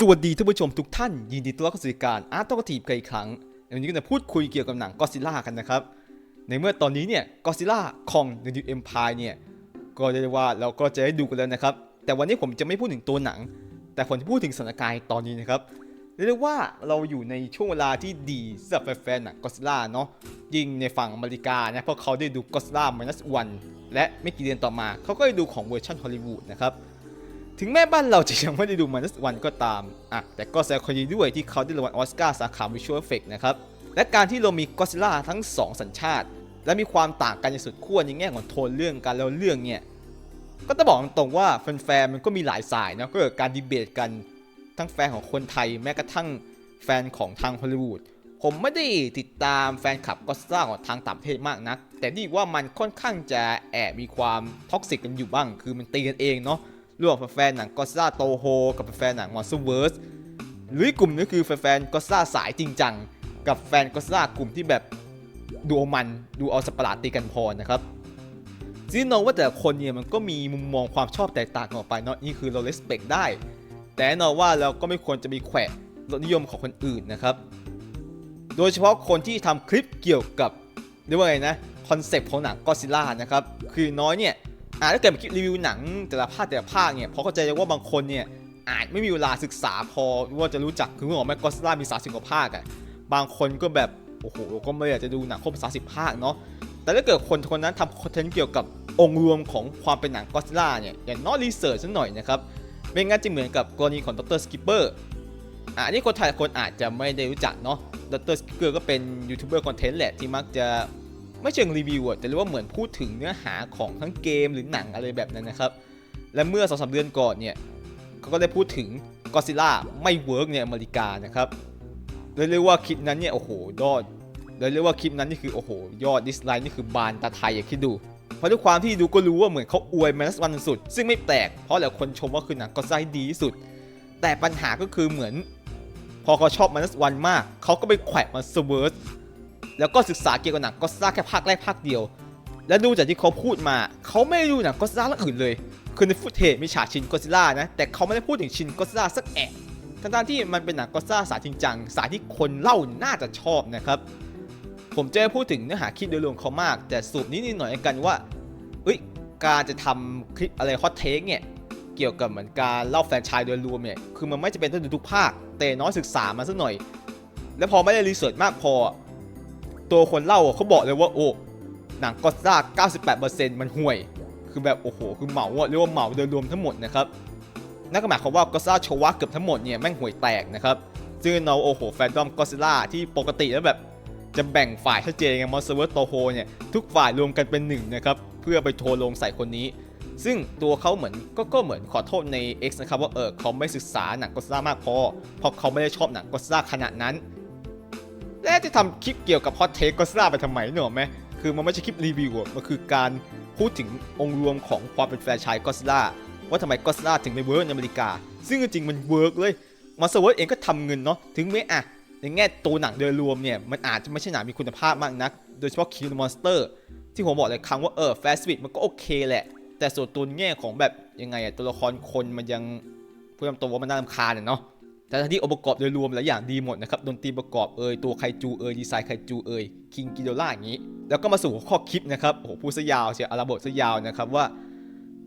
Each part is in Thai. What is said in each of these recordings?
สวัสดีท่านผู้ชมทุกท่าน ยินดีต้อนรับเข้าสู่การอาร์ตตกทีบกันอีกครั้งวันนี้ก็จะพูดคุยเกี่ยวกับหนังก็ซิล่ากันนะครับ ในเมื่อตอนนี้เนี่ยก็ซิล่าคองเดนิวเอ็มพายเนี่ยก็เรียกได้ว่าเราก็จะได้ดูกันแล้วนะครับ แต่วันนี้ผมจะไม่พูดถึงตัวหนัง แต่ผมจะพูดถึงสถานการณ์ตอนนี้นะครับเรียกได้ว่าเราอยู่ในช่วงเวลาที่ดีสำหรับแฟนๆหนังก็ซิล่าเนาะยิ่งในฝั่งอเมริกานะเพราะเขาได้ดูก็ซิล่า minus one และไม่กี่เดือนต่อมาเขาก็ได้ดูของเวอร์ชันฮอลลีวูดนะครับ ถึงแม้บ้านเราจะยังไม่ได้ดู minus one ก็ตามอะแต่ก็แสดงความยินดีด้วยที่เขาได้รางวัลออสการ์สาขา visual effect นะครับ และการที่เรามีก็ซิล่าทั้ง 2 สัญชาติ และมีความต่างกันในสุดขั้วในแง่ของโทนเรื่องการเล่าเรื่องเนี่ย ก็ต้องบอกตรงว่าแฟนๆมันก็มีหลายสายนะก็เกิดการดีเบตกันทั้งแฟนของคนไทยแม้กระทั่งแฟนของทางฮอลลีวูดผมไม่ได้ติดตามแฟนคลับก็ซ่าของทางต่างประเทศมากนัก แต่ดีว่ามันค่อนข้างจะแอบมีความท็อกซิกกันอยู่บ้าง คือมันตีกันเองเนาะ ระหว่างแฟนๆหนังก็ซ่าโตโฮกับแฟนหนังมอนสเตอร์เวิร์สหรือกลุ่มนึงคือแฟนๆก็ซ่าสายจริงจังกับแฟนก็ซ่ากลุ่มที่แบบดูเอามันดูเอาสปะหลาดตีกันพอนะครับซึ่งน้องว่าแต่คนเนี่ยมันก็มีมุมมองความชอบแตกต่างกันออกไปเนาะนี่คือเรา respect ได้ แต่แน่นอนว่าเราก็ไม่ควรจะมีแขวะรสนิยมของคนอื่นนะครับ โดยเฉพาะคนที่ทำคลิปเกี่ยวกับเรียกว่าไงนะคอนเซปต์ของหนังก็ซิล่านะครับ คือน้อยเนี่ย อาจจะเกิดเป็นคลิปรีวิวหนังแต่ละภาคแต่ละภาคเนี่ยเพราะเข้าใจว่าบางคนเนี่ยอาจไม่มีเวลาศึกษาพอว่าจะรู้จักคือเมื่อก่อนแม่ก็ซิล่ามี30กว่าภาคอะบางคนก็แบบโอ้โหก็ไม่อยากจะดูหนังครบ30ภาคเนาะแต่ถ้าเกิดคนคนนั้นทำคอนเทนต์เกี่ยวกับองค์รวมของความเป็นหนังก็ซิล่าเนี่ยอย่างน้อยรีเสิร์ชสักหน่อยนะครับไม่งั้นจะเหมือนกับกรณีของดรสกิปเปอร์อะอันนี้คนไทยคนอาจจะไม่ได้รู้จักเนาะดรสกิปเปอร์ก็เป็นยูทูบเบอร์คอนเทนต์แหละที่มักจะ ไม่เชิงรีวิวอะแต่เรียกว่าเหมือนพูดถึงเนื้อหาของทั้งเกมหรือหนังอะไรแบบนั้นนะครับ และเมื่อสองสามเดือนก่อนเนี่ยเขาก็ได้พูดถึงก็ซิล่าไม่เวิร์กในอเมริกานะครับเลยเรียกว่าคลิปนั้นเนี่ยโอ้โหยอดเลยเรียกว่าคลิปนั้นนี่คือโอ้โหยอดดิสไลค์นี่คือบานตาไทยอย่าคิดดูเพราะด้วยความที่ดูก็รู้ว่าเหมือนเขาอวยแมนสวันสุด ซึ่งไม่แปลกเพราะหลายคนชมว่าคือหนังก็ไซดีที่สุด แต่ปัญหาก็คือเหมือน พอเขาชอบแมนสวันมาก เขาก็ไปแขวะมาสเวิร์ส แล้วก็ศึกษาเกี่ยวกับหนังก็ซ่าแค่ภาคแรกภาคเดียว และดูจากที่เขาพูดมา เขาไม่ได้ดูหนังก็ซ่าเรื่องอื่นเลย คือในฟุตเทจมีฉากชินก็ซิล่านะ แต่เขาไม่ได้พูดถึงชินก็ซ่าสักแอะทั้งที่มันเป็นหนังก็ซ่าสายจริงจังสายที่คนเล่าน่าจะชอบนะครับ ผมจะพูดถึงเนื้อหาคลิปโดยรวมเขามาก แต่สูบนิดหน่อยกันว่าเอ้ยการจะทำคลิปอะไรฮอตเทคเนี่ยเกี่ยวกับเหมือนการเล่าแฟนชายโดยรวมเนี่ยคือมันไม่จะเป็นต้องดูทุกภาค แต่น้อยศึกษามาสักหน่อย แล้วพอไม่ได้รีเสิร์ชมากพอ ตัวคนเล่าเขาบอกเลยว่าโอ้หนังก็ซ่า98%มันห่วย คือแบบโอ้โห คือเหมาอะเรียกว่าเหมาโดยรวมทั้งหมดนะครับนั่นก็หมายความว่าก็ซ่าโชวะเกือบทั้งหมดเนี่ยแม่งห่วยแตกนะครับซึ่งเราโอ้โหแฟนดอมก็ซิล่าที่ปกติแล้วแบบจะแบ่งฝ่ายชัดเจนไงมอนสเตอร์โตโฮเนี่ยทุกฝ่ายรวมกันเป็นหนึ่งนะครับเพื่อไปโทรลงใส่คนนี้ ซึ่งตัวเขาเหมือนก็ก็เหมือนขอโทษใน X นะครับว่าเออเขาไม่ศึกษาหนังก็ซ่ามากพอเพราะเขาไม่ได้ชอบหนังก็ซ่าขนาดนั้น และจะทำคลิปเกี่ยวกับฮอตเทคก็ซ่าไปทำไมเนอะไหมคือมันไม่ใช่คลิปรีวิวมันคือการพูดถึงองค์รวมของความเป็นแฟรนไชายก็ซิล่าว่าทำไมก็ซิล่าถึงไม่เวิร์กในอเมริกา ซึ่งจริงๆมันเวิร์กเลยมาสเวิร์กเองก็ทำเงินเนาะถึงแม้อะในแง่ตัวหนังโดยรวมเนี่ยมันอาจจะไม่ใช่หนังมีคุณภาพมากนัก โดยเฉพาะ Kill the Monster ที่ผมบอกเลยครั้งว่าเออ Fast w i t มันก็โอเคแหละ แต่ส่วนตัวแง่ของแบบยังไงอะตัวละครคนมันยังพูดตรงว่ามันน่ารำคาญเนาะ แต่ทั้งที่องค์ประกอบโดยรวมหลายอย่างดีหมดนะครับดนตรีประกอบเอ่ยตัวไคจูเอ่ยดีไซน์ไคจูเอ่ยคิงกิโดล่าอย่างนี้ แล้วก็มาสู่ข้อคลิปนะครับโอ้โหพูดซะยาวเชียวอาราบทซะยาวนะครับว่า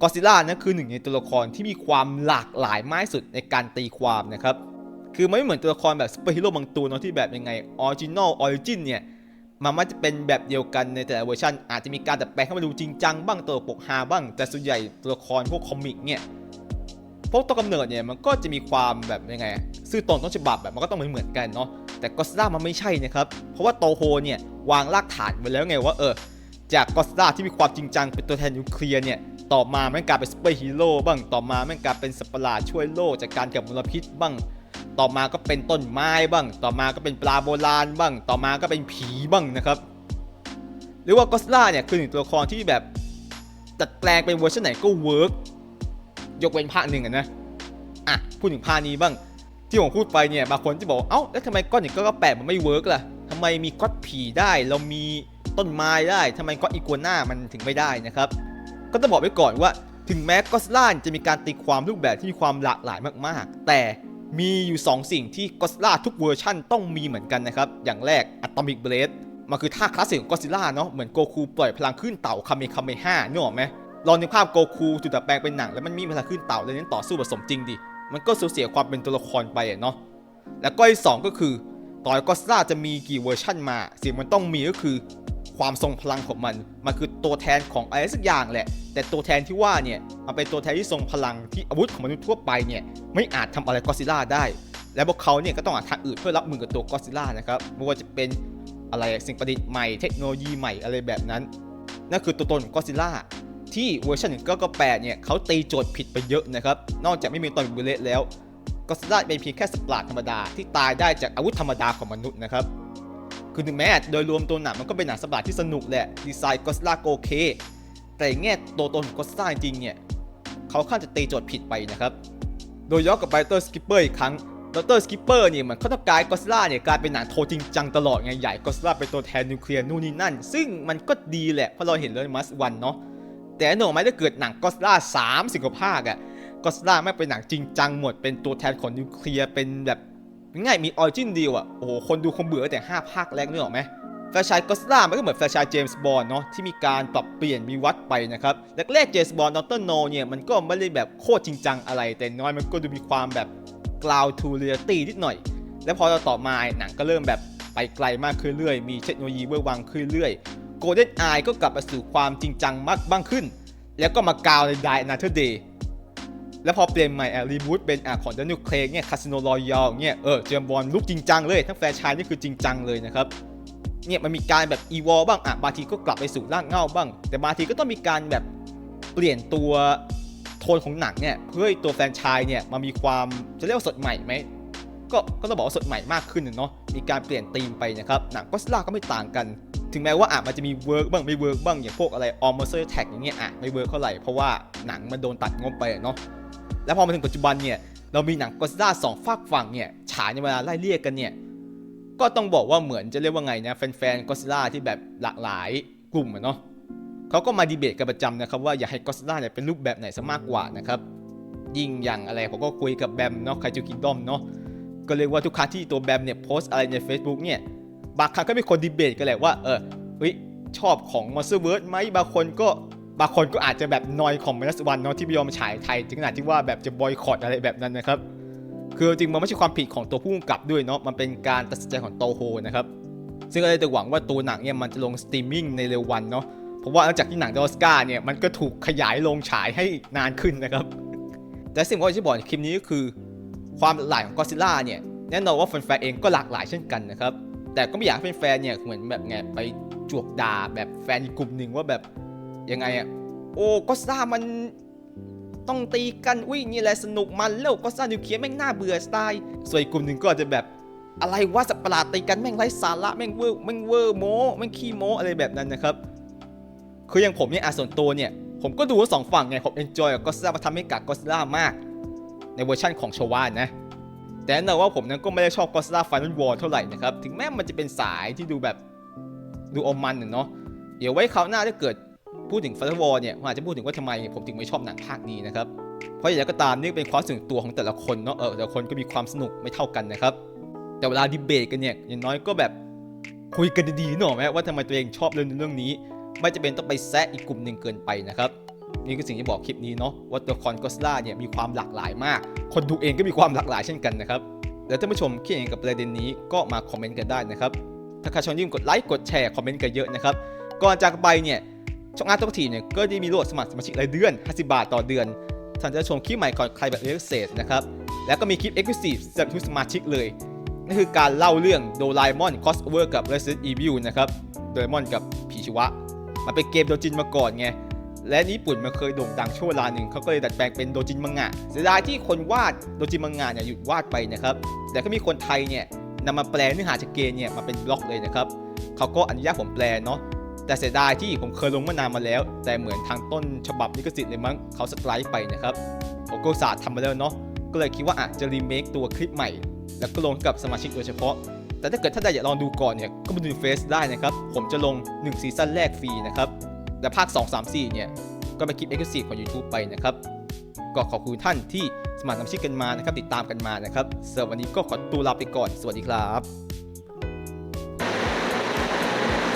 กอซิล่านั่นคือหนึ่งในตัวละครที่มีความหลากหลายมากสุดในการตีความนะครับคือมันไม่เหมือนตัวละครแบบซูเปอร์ฮีโร่บางตัวเนาะที่แบบยังไงออริจินอลออริจินเนี่ยมันมักจะเป็นแบบเดียวกันในแต่ละเวอร์ชันอาจจะมีการดัดแปลงให้มันดูจริงจังบ้างตัวปกฮาบ้าง แต่ส่วนใหญ่ตัวละครพวกคอมิกเนี่ย พวกต้นกำเนิดเนี่ยมันก็จะมีความแบบยังไงซื่อตรงต้นฉบับแบบมันก็ต้องเหมือนๆกันเนาะแต่ก็ซิล่ามันไม่ใช่นะครับเพราะว่าโตโฮเนี่ยวางรากฐานไว้แล้วไงว่าเออจากก็ซิล่าที่มีความจริงจังเป็นตัวแทนนิวเคลียร์เนี่ยต่อมาแม่งกลายเป็นซูเปอร์ฮีโร่บ้างต่อมาแม่งกลายเป็นสัตว์ประหลาดช่วยโลกจากการเกิดมลพิษบ้าง ต่อมาก็เป็นต้นไม้บ้าง ต่อมาก็เป็นปลาโบราณบ้าง ต่อมาก็เป็นผีบ้างนะครับหรือว่าก็ซิล่าเนี่ยคือหนึ่งตัวละครที่แบบดัดแปลงเป็นเวอร์ชันไหนก็เวิร์ก ยกเว้นภาคหนึ่งอะนะอะพูดถึงภาคนี้บ้าง ที่ผมพูดไปเนี่ยบางคนจะบอกเอ้าแล้วทำไมก้อนหินก้อนก็แปดมันไม่เวิร์กล่ะทำไมมีก้อนผีได้เรามีต้นไม้ได้ทำไมก้อนอีกัวน่ามันถึงไม่ได้นะครับ ก็ต้องบอกไว้ก่อนว่าถึงแม้ก็สล่าจะมีการตีความรูปแบบที่มีความหลากหลายมากๆ แต่มีอยู่ 2 สิ่งที่ก็ซิล่าทุกเวอร์ชั่นต้องมีเหมือนกันนะครับ อย่างแรกอะตอมิกเบลดมันคือท่าคลาสสิกของก็ซิล่าเนาะเหมือนโกคูปล่อยพลังขึ้นเต่าคาเมคาเมห้านึกออกไหม ลองนึกภาพโกคูถูกดัดแปลงเป็นหนังแล้วมันมีพลังขึ้นเต่าเลยนั้นต่อสู้แบบสมจริงดิมันก็สูญเสียความเป็นตัวละครไปอะเนาะแล้วก็อีกสองก็คือต่อยก็ซิล่าจะมีกี่เวอร์ชั่นมา สิ่งมันต้องมีก็คือความทรงพลังของมัน มันคือตัวแทนของอะไรสักอย่างแหละ แต่ตัวแทนที่ว่าเนี่ย มันเป็นตัวแทนที่ทรงพลังที่อาวุธของมนุษย์ทั่วไปเนี่ย ไม่อาจทำอะไรก็ซิล่าได้ และพวกเขาเนี่ยก็ต้องหาทางอื่นเพื่อรับมือกับตัวก็ซิล่านะครับ ไม่ว่าจะเป็นอะไรสิ่งประดิษฐ์ใหม่ เทคโนโลยีใหม่อะไรแบบนั้น นั่นคือตัวตนของก็ซิล่า ที่เวอร์ชัน1.9.8เนี่ยเขาตีโจทย์ผิดไปเยอะนะครับ นอกจากไม่มีตอนบุเลตแล้วก็ซิล่าเป็นเพียงแค่สปราดธรรมดาที่ตายได้จากอาวุธธรรมดาของมนุษย์นะครับ คือถึงแม้โดยรวมตัวหนังมันก็เป็นหนังสปราดที่สนุกแหละ ดีไซน์ก็ซิล่าก็โอเค แต่แง่ตัวตนของก็ซิล่าจริงเนี่ยเขาค่อนข้างจะตีโจทย์ผิดไปนะครับ โดยย้อนกลับไปดรสกิปเปอร์อีกครั้งดรสกิปเปอร์เนี่ยเหมือนเขาต้องการก็ซิล่าเนี่ยกลายเป็นหนังโทจริงจังตลอดไงใหญ่ก็ซิล่าเป็นตัวแทนนิวเคลียร์นู่นนี่นั่น ซึ่งมันก็ดีแหละเพราะเราเห็นเลยมัสวันเนาะ แต่หนูไม่ได้เกิดหนังก็ซิล่าสามสิบกว่าภาคอะก็ซิล่าไม่เป็นหนังจริงจังหมด เป็นตัวแทนของนิวเคลียร์เป็นแบบง่ายมีออริจินเดียวอะโอ้โหคนดูคงเบื่อแต่5ภาคแรกนึกออกไหมแฟรนไชายก็ซิล่ามันก็เหมือนแฟรนไชายเจมส์บอนด์เนาะที่มีการปรับเปลี่ยนมีวัดไปนะครับแรกๆเจมส์บอนด์ดอตเตอร์โนเนี่ยมันก็ไม่ได้แบบโคตรจริงจังอะไร แต่น้อยมันก็ดูมีความแบบกลาวทูเรียตี้นิดหน่อย แล้วพอเราต่อมาหนังก็เริ่มแบบไปไกลมากขึ้นเรื่อย มีเทคโนโลยีเวอร์วังขึ้นเรื่อย โกลเด้นไอก็กลับมาสู่ความจริงจังมากบ้างขึ้น แล้วก็มากาวใน Die Another Day แล้วพอเปลี่ยนใหม่อะรีบูตเป็นอะของ Daniel Craig เนี่ยคาสิโนรอยัลเนี่ยเออเจมบอลลุกจริงจังเลย ทั้งแฟนชายนี่คือจริงจังเลยนะครับเนี่ยมันมีการแบบอีวอลบ้างอะบางทีก็กลับไปสู่ร่างเงาบ้าง แต่บางทีก็ต้องมีการแบบเปลี่ยนตัวโทนของหนังเนี่ยเพื่อให้ตัวแฟนชายเนี่ยมันมีความจะเรียกว่าสดใหม่ไหมก็ก็ต้องบอกว่าสดใหม่มากขึ้นเนาะมีการเปลี่ยนธีมไปนะครับหนังก็สลาก็ไม่ต่างกัน ถึงแม้ว่าอะมันจะมีเวิร์กบ้างไม่เวิร์กบ้างอย่างพวกอะไรออมเมอร์เซอร์แท็กอย่างเงี้ยอะไม่เวิร์กเท่าไหร่เพราะว่าหนังมันโดนตัดงบไปเนาะแล้วพอมาถึงปัจจุบันเนี่ยเรามีหนังก็สลาสองฝากฝั่งเนี่ยฉายในเวลาไล่เรียกกันเนี่ยก็ต้องบอกว่าเหมือนจะเรียกว่าไงนะแฟนๆก็สลาที่แบบหลากหลายกลุ่มเนาะเขาก็มาดีเบตกันประจำนะครับว่าอยากให้ก็สลาเนี่ยเป็นรูปแบบไหนซะมากกว่านะครับยิ่งอย่างอะไรผมก็คุยกับแบมเนาะไคจูคิงดอมเนาะก็เรียกว่าทุกครั้งที่ตัวแบมเนี่ยโพสอะไรใน Facebook เนี่ย บางครั้งก็มีคนดีเบตกันแหละว่าเออเฮ้ยชอบของ m o n s t e r v e r s e ไหมบางคนก็บางคนก็อาจจะแบบนอยของ m i n u s One เนาะที่ไม่ยอมฉายไทยถึงขนาดที่ว่าแบบจะบอยคอตอะไรแบบนั้นนะครับ คือจริงมันไม่ใช่ความผิดของตัวผู้กำกับด้วยเนาะมันเป็นการตัดสินใจของโตโฮนะครับซึ่งก็เลยจะหวังว่าตัวหนังเนี่ยมันจะลงสตรีมมิ่งในเร็ววันเนาะเพราะว่าหลังจากที่หนังดอสการ์เนี่ยมันก็ถูกขยายลงฉายให้นานขึ้นนะครับแต่สิ่งที่จะบอกในคลิปนี้ก็คือ ความหลากหลายของก็ซิล่าเนี่ยแน่นอนว่าแฟนๆเองก็หลากหลายเช่นกันนะครับ แต่ก็ไม่อยากให้แฟนเนี่ยเหมือนแบบไงไปจวกด่าแบบแฟนอีกกลุ่มหนึ่งว่าแบบยังไงอะโอ้ก็ซ่ามันต้องตีกันอุ้ยนี่แหละสนุกมันแล้วก็ซ่านิวเคลียร์แม่งน่าเบื่อสไตล์ส่วนอีกกลุ่มหนึ่งก็อาจจะแบบอะไรวะสัตว์ประหลาดตีกันแม่งไร้สาระแม่งเวอร์แม่งเวอร์โมแม่งขี้โมอะไรแบบนั้นนะครับคืออย่างผมเนี่ยอาส่วนตัวเนี่ยผมก็ดูทั้งสองฝั่งไงผมเอนจอยกับก็ซ่ามาทำให้กับก็ซ่ามาก ในเวอร์ชั่นของชวานนะ แต่แน่นอนว่าผมนั้นก็ไม่ได้ชอบก็ซิล่าไฟนอลวอร์เท่าไหร่นะครับ ถึงแม้มันจะเป็นสายที่ดูแบบดูอมมันน่ะเนาะ เดี๋ยวไว้คราวหน้าถ้าเกิดพูดถึงไฟนอลวอร์เนี่ยผมอาจจะพูดถึงว่าทำไมผมถึงไม่ชอบหนังภาคนี้นะครับ เพราะอย่างไรก็ตามนี่เป็นความส่วนตัวของแต่ละคนเนาะ เออแต่ละคนก็มีความสนุกไม่เท่ากันนะครับ แต่เวลาดีเบตกันเนี่ยอย่างน้อยก็แบบคุยกันดีๆหน่อยไหมว่าทำไมตัวเองชอบเรื่องนี้เรื่องนี้ ไม่จะเป็นต้องไปแซะอีกกลุ่มหนึ่งเกินไปนะครับ นี่คือสิ่งที่บอกคลิปนี้เนาะว่าตัวละครก็สล่าเนี่ยมีความหลากหลายมาก คนดูเองก็มีความหลากหลายเช่นกันนะครับ แล้วท่านผู้ชมคิดยังกับประเด็นนี้ก็มาคอมเมนต์กันได้นะครับ ถ้าใครชอบยิ่งกดไลค์ กดแชร์ คอมเมนต์กันเยอะนะครับ ก่อนจากไปเนี่ย ช่องอาร์ตทุกทีเนี่ยก็ได้มีโหลดสมัครสมาชิกรายเดือน 50 บาทต่อเดือนท่านจะชมคลิปใหม่ก่อนใครแบบเอ็กเซสนะครับ แล้วก็มีคลิป Exclusive สำหรับทุกสมาชิกเลยนั่นคือการเล่าเรื่องโดราเอมอนคอสเวอร์กับ Resident Evil นะครับโดราเอมอนกับผีชิวะมันเป็นเกมโดจินมาก่อนไง และญี่ปุ่นมันเคยโด่งดังช่วงเวลาหนึ่งเขาก็เลยดัดแปลงเป็นโดจินมังงะเสียดายที่คนวาดโดจินมังงะเนี่ยหยุดวาดไปนะครับแต่ก็มีคนไทยเนี่ยนำมาแปลเนื้อหาจากเกมเนี่ยมาเป็นบล็อกเลยนะครับเขาก็อนุญาตผมแปลเนาะแต่เสียดายที่ผมเคยลงมื่อนานมาแล้ว แต่เหมือนทางต้นฉบับลิขสิทธิ์เลยมั้งเขาสไตร์ไปนะครับผมก็อุตสาห์ทำมาแล้วเนาะก็เลยคิดว่าอาจจะรีเมคตัวคลิปใหม่ แล้วก็ลงกับสมาชิกโดยเฉพาะ แต่ถ้าเกิดท่านใดอยากลองดูก่อนเนี่ยก็มาดูเฟซได้นะครับ ผมจะลง1ซีซั่นแรกฟรีนะครับ แต่ภาค 2 3 4 เนี่ย ก็ไปคลิป Exclusive ของ YouTube ไปนะครับ ก็ขอบคุณท่านที่สมัครสมาชิกกันมานะครับ ติดตามกันมานะครับสำหรับวันนี้ก็ขอตัวลาไปก่อน สวัสดีครับ